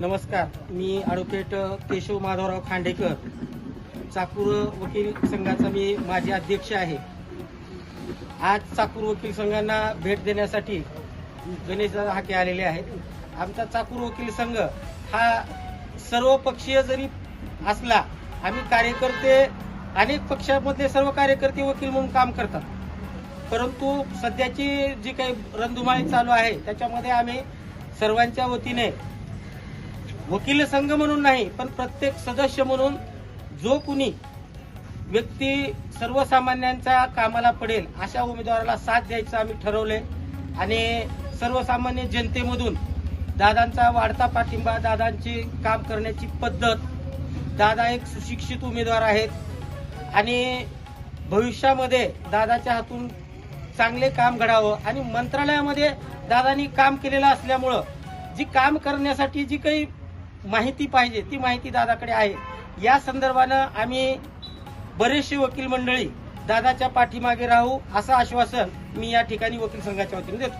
नमस्कार मी ॲडव्होकेट केशव माधवराव खांडेकर. चाकूर वकील संघाचा मी माजी अध्यक्ष आहे. आज चाकूर वकील संघांना भेट देण्यासाठी गणेश हाके आलेले आहेत. आमचा चाकूर वकील संघ हा सर्वपक्षीय जरी असला आम्ही कार्यकर्ते अनेक पक्षामधले सर्व कार्यकर्ते वकील म्हणून काम करतात. परंतु सध्याची जी काही रणधुमाळी चालू आहे त्याच्यामध्ये आम्ही सर्वांच्या वतीने वकील संघ म्हणून नाही पण प्रत्येक सदस्य म्हणून जो कुणी व्यक्ती सर्वसामान्यांच्या कामाला पडेल अशा उमेदवाराला साथ द्यायचं आम्ही ठरवले आणि सर्वसामान्य जनतेमधून दादांचा वाढता पाठिंबा दादांची काम करण्याची पद्धत दादा एक सुशिक्षित उमेदवार आहेत. आणि भविष्यामध्ये दादाच्या हातून चांगले काम घडावं आणि मंत्रालयामध्ये दादांनी काम केलेलं असल्यामुळं जी काम करण्यासाठी जी काही माहिती पाहिजे ती माहिती दादाकडे आहे. या संदर्भानं आम्ही बरेचसे वकील मंडळी दादाच्या पाठीमागे राहू असं आश्वासन मी या ठिकाणी वकील संघाच्या वतीने देतो.